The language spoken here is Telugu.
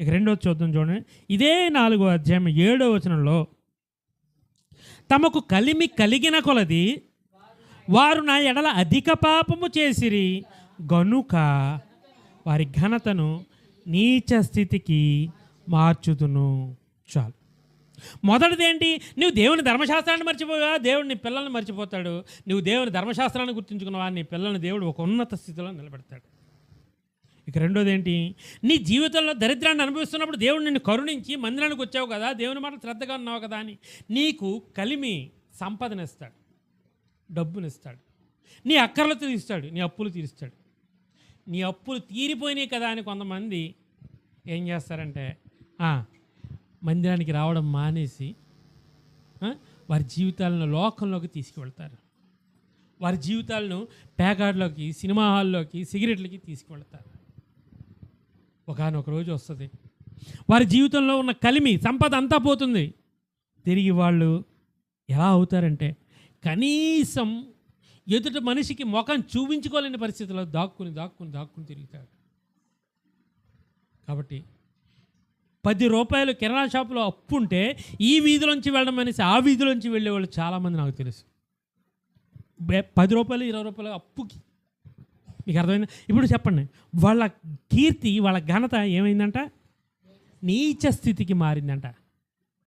ఇక రెండో చూద్దాం చూడండి. ఇదే నాలుగో అధ్యాయం ఏడో వచనంలో తమకు కలిమి కలిగిన కొలది వారు నా ఎడల అధిక పాపము చేసిరి గనుక వారి ఘనతను నీచ స్థితికి మార్చుదును. చాలు. మొదటిది ఏంటి? నువ్వు దేవుని ధర్మశాస్త్రాన్ని మర్చిపోగా దేవుడు నీ పిల్లల్ని మర్చిపోతాడు. నువ్వు దేవుని ధర్మశాస్త్రాన్ని గుర్తుంచుకున్నవా? నీ పిల్లల్ని దేవుడు ఒక ఉన్నత స్థితిలో నిలబెడతాడు. ఇక రెండోది ఏంటి నీ జీవితంలో దరిద్రాన్ని అనుభవిస్తున్నప్పుడు దేవుడు నిన్ను కరుణించి మందిరానికి వచ్చావు కదా దేవుని మాట శ్రద్ధగా ఉన్నావు కదా అని నీకు కలిమి సంపదనిస్తాడు డబ్బునిస్తాడు నీ అక్కర్లు తీరుస్తాడు నీ అప్పులు తీరుస్తాడు. నీ అప్పులు తీరిపోయినాయి కదా అని కొంతమంది ఏం చేస్తారంటే మందిరానికి రావడం మానేసి వారి జీవితాలను లోకంలోకి తీసుకువెళ్తారు. వారి జీవితాలను పేకాడ్లోకి సినిమా హాల్లోకి సిగరెట్లకి తీసుకువెళ్తారు. ఒకనొక రోజు వస్తుంది. వారి జీవితంలో ఉన్న కలిమి సంపద అంతా పోతుంది. తిరిగి వాళ్ళు ఎలా అవుతారంటే కనీసం ఎదుటి మనిషికి ముఖం చూపించుకోలేని పరిస్థితిలో దాక్కుని దాక్కుని దాక్కుని తిరుగుతాడు కాబట్టి పది రూపాయలు కిరాణా షాపులో అప్పు ఉంటే ఈ వీధిలోంచి వెళ్ళడం అనేసి ఆ వీధిలోంచి వెళ్ళేవాళ్ళు చాలామంది నాకు తెలుసు. పది రూపాయలు ఇరవై రూపాయలు అప్పుకి మీకు అర్థమైంది? ఇప్పుడు చెప్పండి. వాళ్ళ కీర్తి వాళ్ళ ఘనత ఏమైందంట? నీచ స్థితికి మారిందంట.